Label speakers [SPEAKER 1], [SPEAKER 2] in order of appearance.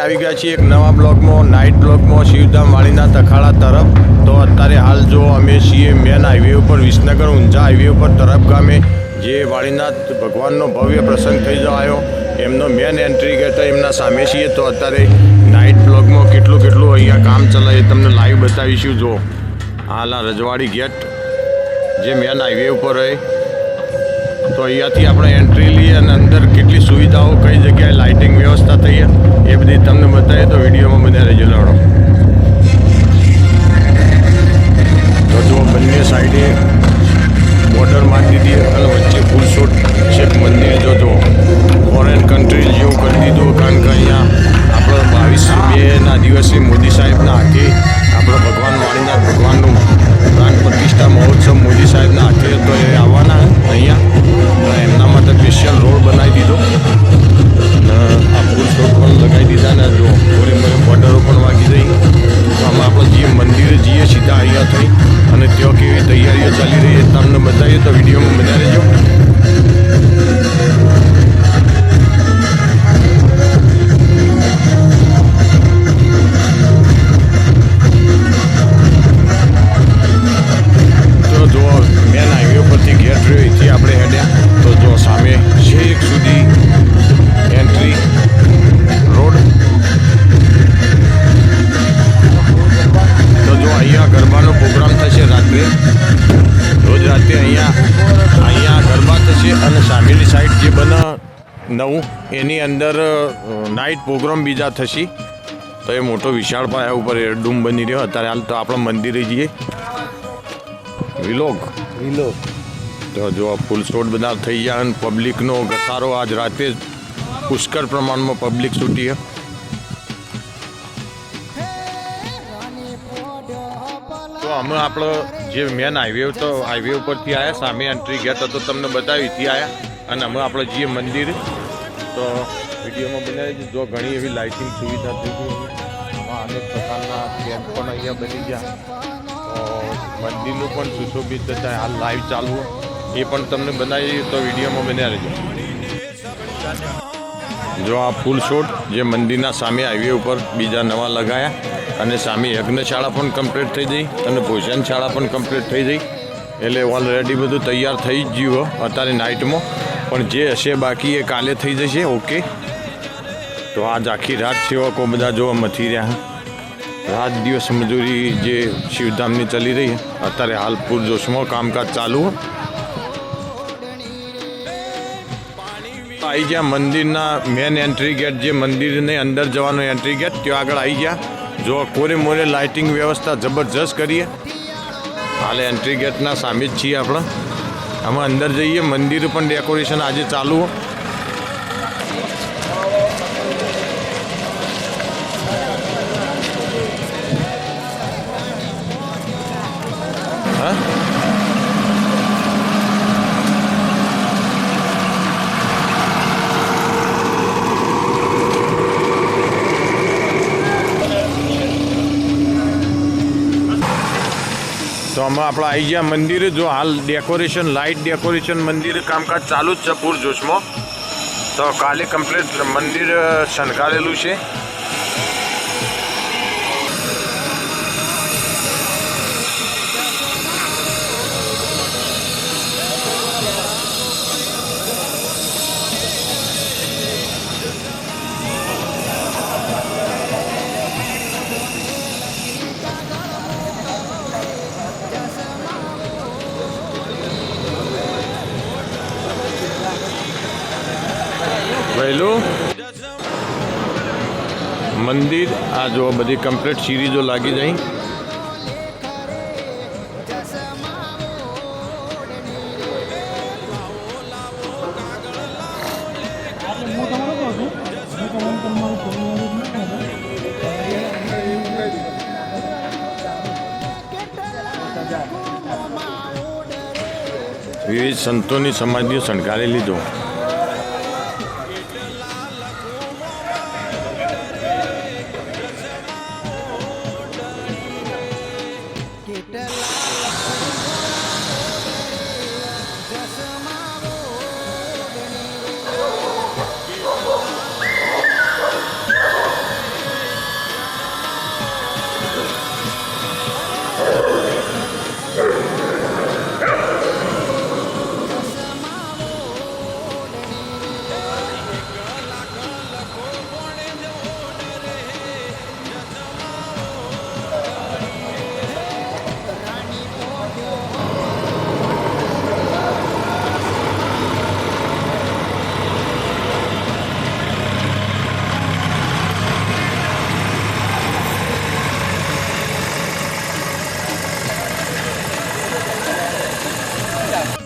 [SPEAKER 1] આવી ગયા છીએ એક નવા બ્લોગમાં નાઇટ બ્લોગમાં, શિવધામ વાણીનાથ અખાડા તરફ. તો અત્યારે હાલ જો અમે છીએ મેન હાઈવે ઉપર, વિસનગર ઊંઝા હાઈવે ઉપર, તરફ ગામે, જે વાળીનાથ ભગવાનનો ભવ્ય પ્રસંગ થઈ જવાયો. એમનો મેન એન્ટ્રી ગેટ એમના સામે છીએ. તો અત્યારે નાઇટ બ્લોગમાં કેટલું કેટલું અહીંયા કામ ચલાવીએ તમને લાઈવ બતાવીશું. જો હાલ આ રજવાડી ગેટ જે મેન હાઈવે ઉપર હોય તો અહીંયાથી આપણે એન્ટ્રી લઈએ અને અંદર કેટલી સુવિધાઓ, કઈ જગ્યાએ લાઇટિંગ વ્યવસ્થા થઈ એ બધી તમને બતાવીએ તો વિડીયોમાં બન્યા રહેજો લાડો તો જો બંને સાઈડે બોર્ડર મારી દીધી અને વચ્ચે ફૂલ શોટ છેક મંદિર જો જુઓ. ફોરેન કન્ટ્રી જેવું કરી દીધું, કારણ કે અહીંયા આપણો બાવીસ બેના દિવસે મોદી સાહેબના હાથે આપણો ભગવાન વાણીનાથ ભગવાનનું પ્રાણ પ્રતિષ્ઠા મહોત્સવ મોદી સાહેબના હાથે તો એ આવવાના અહીંયા. થઈ અને ત્યાં કેવી તૈયારીઓ ચાલી રહી છે તમને બતાવીએ તો વિડીયોમાં બના રહેજો અહીંયા અહીંયા ગરબા થશે અને સામેની સાઈડ જે બને નવું એની અંદર નાઇટ પ્રોગ્રામ બીજા થશે. તો એ મોટો વિશાળ પાયા ઉપર ડૂમ બની રહ્યો. અત્યારે હાલ તો આપણે મંદિરે જઈએ. વિલોગ
[SPEAKER 2] લીલો
[SPEAKER 1] તો જો ફૂલ સ્ટોર બધા થઈ ગયા અને પબ્લિકનો ઘસારો આજ રાતે પુષ્કળ પ્રમાણમાં પબ્લિક છૂટી તો હમણાં આપણો જે મેન હાઈવે તો હાઈવે ઉપરથી આવ્યા સામે એન્ટ્રી ગયા તો તમને બતાવી થી આવ્યા અને હમણાં આપણે જઈએ મંદિર, તો વિડીયોમાં બનાવી જો ઘણી એવી લાઇટિંગ સુવિધા થઈ ગઈ અનેક પ્રકારના કેમ્પ પણ અહીંયા બની ગયા. તો મંદિરનું પણ સુશોભિત થતા હાલ લાઈવ ચાલુ. એ પણ તમને બનાવી તો વિડીયોમાં બન્યા રહેજો જો આ ફૂલ છોડ જે મંદિરના સામે હાઈવે ઉપર બીજા નવા લગાયા અને સામે યજ્ઞશાળા પણ કમ્પ્લીટ થઈ ગઈ અને ભોજનશાળા પણ કમ્પ્લીટ થઈ ગઈ. એટલે ઓલરેડી બધું તૈયાર થઈ જ ગયું અત્યારે નાઇટમાં પણ જે હશે બાકી એ કાલે થઈ જશે ઓકે તો આજ આખી રાત સેવકો બધા જોવા મથી રહ્યા રાત દિવસ મજૂરી જે શિવધામની ચાલી રહી અત્યારે હાલ પૂરજોશમાં કામકાજ ચાલુ છે આવી ગયા મંદિરના મેન એન્ટ્રી ગેટ જે મંદિરની અંદર જવાનો એન્ટ્રી ગેટ ત્યાં આગળ આવી ગયા. જો કોરે મોરે લાઇટિંગ વ્યવસ્થા જબરજસ્ત કરીએ. હાલે એન્ટ્રી ગેટના સામે જ છીએ આપણે. આમાં અંદર જઈએ, મંદિર પણ ડેકોરેશન આજે ચાલુ હા? તો આમાં આપણે આવી ગયા મંદિરે જો હાલ ડેકોરેશન, લાઇટ ડેકોરેશન મંદિર કામકાજ ચાલુ જ છે પૂરજોશમાં. તો કાલે કમ્પ્લીટ મંદિર શણગારેલું છે. વહેલું મંદિર આ જો બધી કમ્પ્લીટ સિરીઝો લાગી જાય. વિવિધ સંતોની સમાધિઓ શણગારી જો